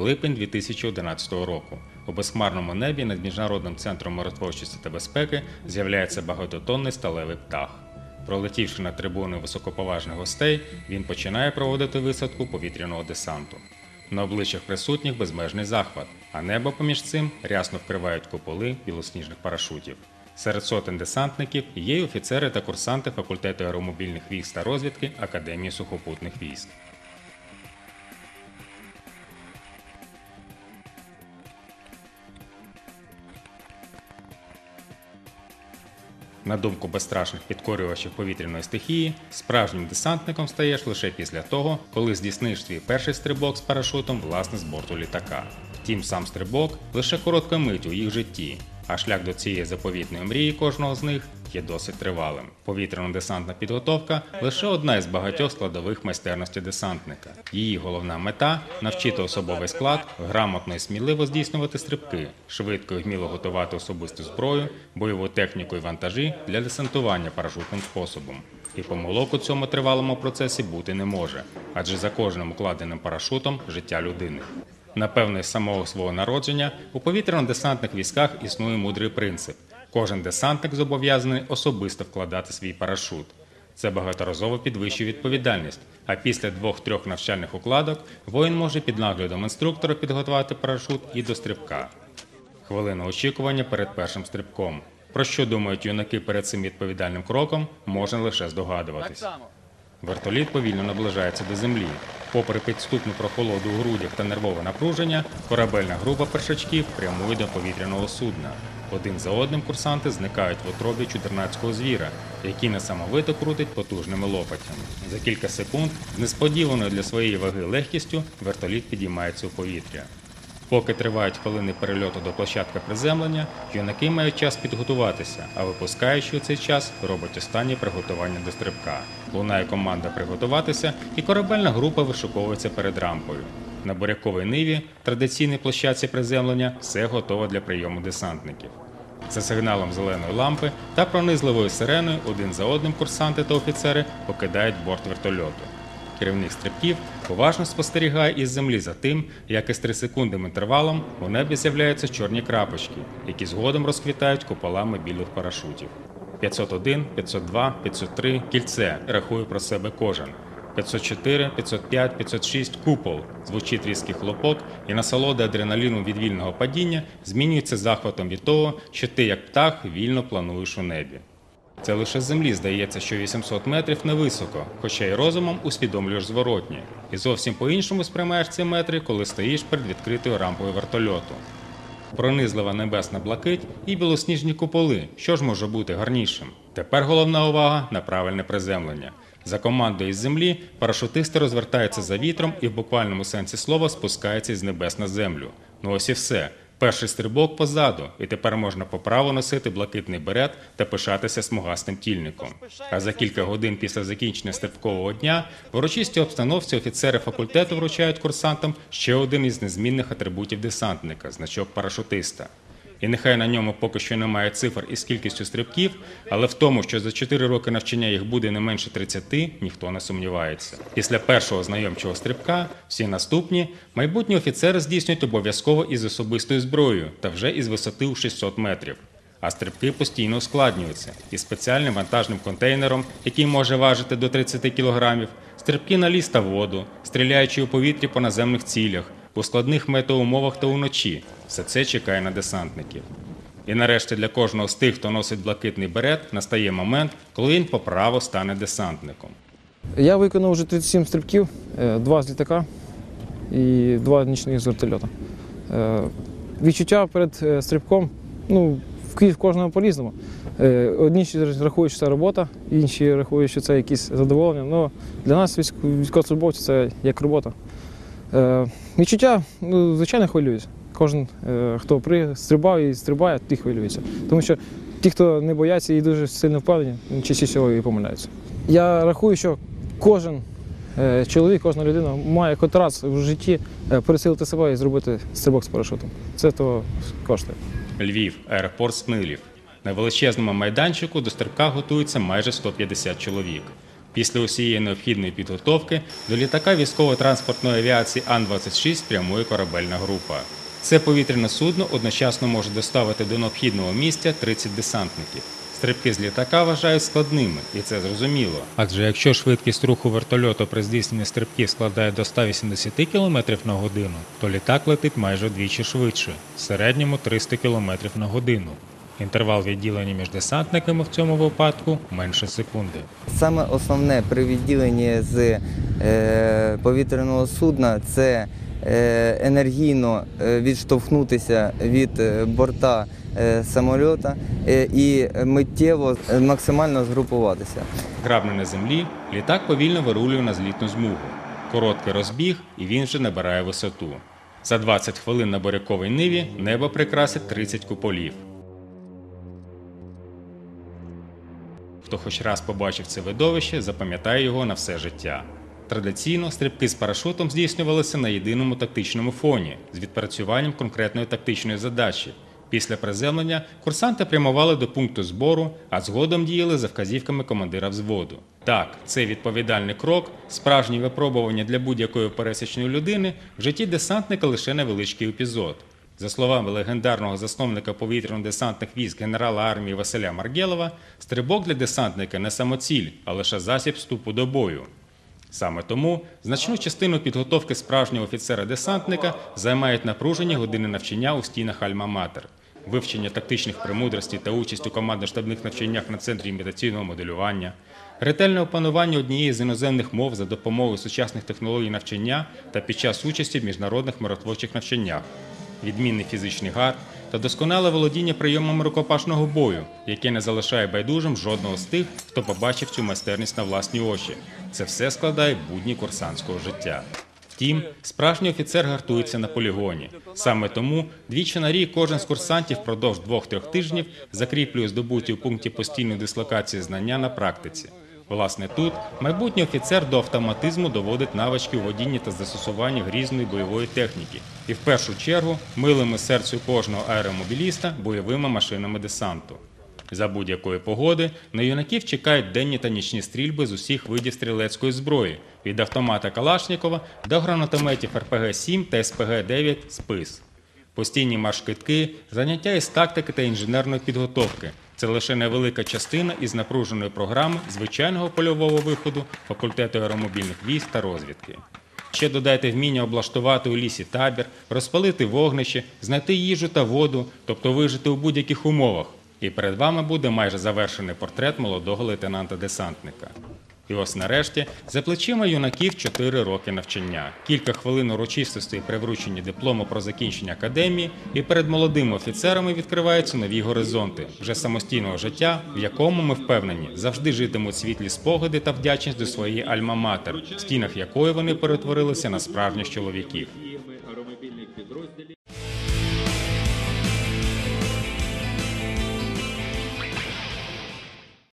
липень 2011 року. У безхмарному небі над міжнародним центром миротворчості та безпеки з'являється багатотонний сталевий птах. Пролетівши на трибуни високоповажних гостей, він починає проводити висадку повітряного десанту. На обличчях присутніх безмежний захват, а небо поміж цим рясно вкривають куполи білосніжних парашутів. Серед сотень десантників є й офіцери та курсанти факультету аеромобільних військ та розвідки Академії сухопутних військ. На думку безстрашних підкорювачів повітряної стихії, справжнім десантником стаєш лише після того, коли здійсниш свій перший стрибок з парашутом власне з борту літака. Втім, сам стрибок лише коротка мить у їх житті, а шлях до цієї заповітної мрії кожного з них є досить тривалим. Повітряно-десантна підготовка лише одна із багатьох складових майстерності десантника. Її головна мета навчити особовий склад грамотно і сміливо здійснювати стрибки, швидко і вміло готувати особисту зброю, бойову техніку і вантажі для десантування парашутним способом. І помилок у цьому тривалому процесі бути не може, адже за кожним укладеним парашутом життя людини. Напевне, з самого свого народження у повітряно-десантних військах існує мудрий принцип: кожен десантник зобов'язаний особисто вкладати свій парашут. Це багаторазово підвищує відповідальність. А після двох-трьох навчальних укладок воїн може під наглядом інструктора підготувати парашут і до стрибка. Хвилина очікування перед першим стрибком. Про що думають юнаки перед цим відповідальним кроком, можна лише здогадуватись. Вертоліт повільно наближається до землі. Попри підступну прохолоду у грудях та нервове напруження, корабельна група першачків прямує до повітряного судна. Один за одним курсанти зникають в отробі чудернацького звіра, який несамовито крутить потужними лопатями. За кілька секунд, несподіваною для своєї ваги легкістю, вертоліт підіймається у повітря. Поки тривають хвилини перельоту до площадки приземлення, юнаки мають час підготуватися, а випускаючи у цей час робить останнє приготування до стрибка. Лунає команда приготуватися, і корабельна група вишуковується перед рампою. На буряковій ниві, традиційній площадці приземлення, все готово для прийому десантників. За сигналом зеленої лампи та пронизливою сиреною один за одним курсанти та офіцери покидають борт вертольоту. Керівник стрибків уважно спостерігає із землі за тим, як із 3 секундним інтервалом у небі з'являються чорні крапочки, які згодом розквітають куполами білих парашутів. 501, 502, 503 кільце рахує про себе кожен. 504, 505, 506 купол. Звучить різкий хлопок, і насолода адреналіну від вільного падіння змінюється захватом від того, що ти, як птах, вільно плануєш у небі. Це лише з землі здається, що 800 метрів невисоко, хоча й розумом усвідомлюєш зворотні. І зовсім по-іншому сприймаєш ці метри, коли стоїш перед відкритою рампою вертольоту. Пронизлива небесна блакить і білосніжні куполи. Що ж може бути гарнішим? Тепер головна увага на правильне приземлення. За командою із землі парашутисти розвертаються за вітром і в буквальному сенсі слова спускаються з небес на землю. Ну ось і все. Перший стрибок позаду, і тепер можна по праву носити блакитний берет та пишатися смугастим тільником. А за кілька годин після закінчення стрибкового дня в урочистій обстановці офіцери факультету вручають курсантам ще один із незмінних атрибутів десантника значок парашутиста. І нехай на ньому поки що немає цифр із кількістю стрибків, але в тому, що за 4 роки навчання їх буде не менше 30, ніхто не сумнівається. Після першого знайомчого стрибка всі наступні майбутні офіцери здійснюють обов'язково із особистою зброєю та вже із висоти у 600 метрів. А стрибки постійно ускладнюються із спеціальним вантажним контейнером, який може важити до 30 кілограмів, стрибки на ліс та воду, стріляючи у повітрі по наземних цілях, у складних метеоумовах та уночі. Все це чекає на десантників. І нарешті для кожного з тих, хто носить блакитний берет, настає момент, коли він по праву стане десантником. Я виконав вже 37 стрибків, е, два з літака і два нічних з вертольота. Е, Відчуття перед е, стрибком, ну, в кожного по-різному. Одні рахують, що це робота, інші рахують, що це якісь задоволення. Ну, для нас, військ- військовослужбовців, це як робота. Е, Відчуття, ну, звичайно, хвилююсь. Кожен, е, хто при стрибав і стрибає, ті хвилюється. Тому що ті, хто не бояться і дуже сильно впевнені, частіше і помиляються. Я рахую, що кожен е, чоловік, кожна людина має хоч раз в житті пересилити себе і зробити стрибок з парашутом. Це того коштує. Львів, аеропорт Снилів. На величезному майданчику до стрибка готується майже 150 чоловік. Після усієї необхідної підготовки до літака військово-транспортної авіації Ан-26 прямує корабельна група. Це повітряне судно одночасно може доставити до необхідного місця 30 десантників. Стрибки з літака вважають складними, і це зрозуміло. Адже якщо швидкість руху вертольоту при здійсненні стрибків складає до 180 км на годину, то літак летить майже вдвічі швидше, в середньому 300 км на годину. Інтервал відділення між десантниками в цьому випадку менше секунди. Саме основне при відділенні з е, повітряного судна це е, енергійно е, відштовхнутися від борта самольота е, і миттєво максимально згрупуватися. Грабне на землі, літак повільно вирулює на злітну змугу. Короткий розбіг, і він вже набирає висоту. За 20 хвилин на буряковій ниві небо прикрасить 30 куполів. Хто хоч раз побачив це видовище, запам'ятає його на все життя. Традиційно стрибки з парашутом здійснювалися на єдиному тактичному фоні з відпрацюванням конкретної тактичної задачі. Після приземлення курсанти прямували до пункту збору, а згодом діяли за вказівками командира взводу. Так, це відповідальний крок, справжнє випробування для будь-якої пересічної людини в житті десантника лише невеличкий епізод. За словами легендарного засновника повітряно-десантних військ генерала армії Василя Маргелова, стрибок для десантника не самоціль, а лише засіб вступу до бою. Саме тому значну частину підготовки справжнього офіцера-десантника займають напружені години навчання у стінах Альма-Матер. Вивчення тактичних премудростей та участь у командно-штабних навчаннях на центрі імітаційного моделювання, ретельне опанування однієї з іноземних мов за допомогою сучасних технологій навчання та під час участі в міжнародних миротворчих навчаннях, відмінний фізичний гард та досконале володіння прийомами рукопашного бою, яке не залишає байдужим жодного з тих, хто побачив цю майстерність на власні очі. Це все складає будні курсантського життя. Втім, справжній офіцер гартується на полігоні. Саме тому двічі на рік кожен з курсантів впродовж двох-трьох тижнів закріплює здобуті у пункті постійної дислокації знання на практиці. Власне, тут майбутній офіцер до автоматизму доводить навички у водінні та застосуванні грізної бойової техніки, і в першу чергу милими серцю кожного аеромобіліста бойовими машинами десанту. За будь-якої погоди на юнаків чекають денні та нічні стрільби з усіх видів стрілецької зброї від автомата Калашнікова до гранатометів РПГ-7 та СПГ-9 «Спис». Постійні марш-китки, заняття із тактики та інженерної підготовки це лише невелика частина із напруженої програми звичайного польового виходу факультету аеромобільних військ та розвідки. Ще додайте вміння облаштувати у лісі табір, розпалити вогнище, знайти їжу та воду, тобто вижити у будь-яких умовах. І перед вами буде майже завершений портрет молодого лейтенанта-десантника. І ось нарешті за плечима юнаків 4 роки навчання, кілька хвилин урочистостей при врученні диплому про закінчення академії, і перед молодими офіцерами відкриваються нові горизонти вже самостійного життя, в якому ми впевнені завжди житимуть світлі спогади та вдячність до своєї альма-матер, в стінах якої вони перетворилися на справжніх чоловіків.